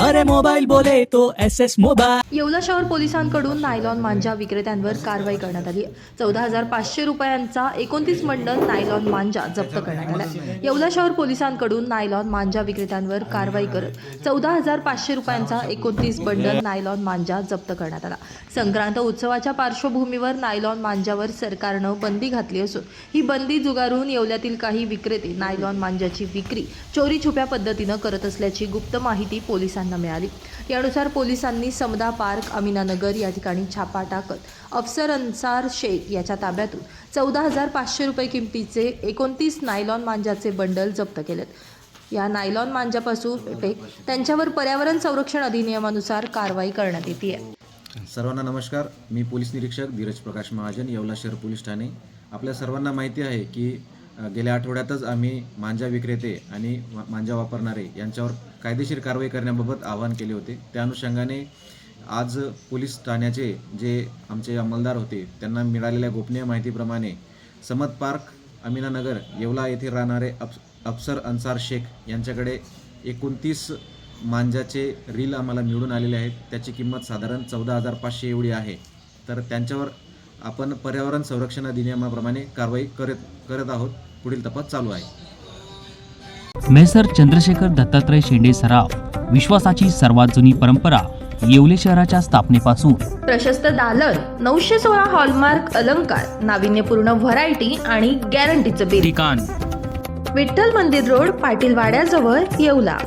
अरे मोबाईल बोले तो एस एस मोबाईल. येवला शहर पोलिसांकडून नायलॉन मांजा विक्रेत्यांवर कारवाई करण्यात आली. चौदा हजार पाचशे रुपयांचा एकोणतीस मंडल नायलॉन मांजा जप्त करण्यात आला. येवला शहर पोलिसांकडून नायलॉन मांजा विक्रेत्यांवर कारवाई करत चौदा हजार पाचशे रुपयांचा एकोणतीस बंडल नायलॉन मांजा जप्त करण्यात आला. संक्रांत उत्सवाच्या पार्श्वभूमीवर नायलॉन मांजावर सरकारनं बंदी घातली असून ही बंदी जुगारून येवल्यातील काही विक्रेते नायलॉन मांजाची विक्री चोरी छुप्या पद्धतीनं करत असल्याची गुप्त माहिती पोलिसांनी मिळाली. यानुसार पोलिसांनी समदा पार्क अमिनानगर या ठिकाणी छापा टाकत अफसर अन्सार शेख याच्या ताब्यातून चौदा हजार पाचशे रुपये किमतीचे एकोणतीस नायलॉन मांजाचे बंडल जप्त केलेत. या नायलॉन मांजापासून ते त्यांच्यावर पर्यावरण संरक्षण अधिनियमानुसार कारवाई करण्यात येते सर्वांना नमस्कार. मी पोलीस निरीक्षक धीरज प्रकाश महाजन येवला शहर पोलीस ठाणे. आपल्या सर्वांना माहिती आहे की गेल्या आठवड्यातच आम्ही मांजा विक्रेते आणि मांजा वापरणारे यांच्यावर कायदेशीर कारवाई करण्याबाबत आवाहन केले होते. त्या अनुषंगाने आज पोलीस ठाण्याचे जे आमचे अंमलदार होते त्यांना मिळालेल्या गोपनीय माहितीप्रमाणे समत पार्क अमिनानगर येवला येथे राहणारे अप अफसर अन्सार शेख यांच्याकडे एकोणतीस मांजाचे रील आम्हाला मिळून आलेले आहेत. त्याची किंमत साधारण चौदा हजार पाचशे एवढी आहे. तर त्यांच्यावर आपण पर्यावरण संरक्षण अधिनियमाप्रमाणे कारवाई करत करत आहोत. पुढील तपास चालू आहे. मेसर चंद्रशेखर दत्तात्रय शेंडे सराव विश्वासाची सर्वात जुनी परंपरा येवले शहराच्या स्थापनेपासून. प्रशस्त दालन नऊशे सोळा हॉलमार्क अलंकार नाविन्यपूर्ण व्हरायटी आणि गॅरंटीचं बिल ठिकाण विठ्ठल मंदिर रोड पाटील वाड्याजवळ येवला.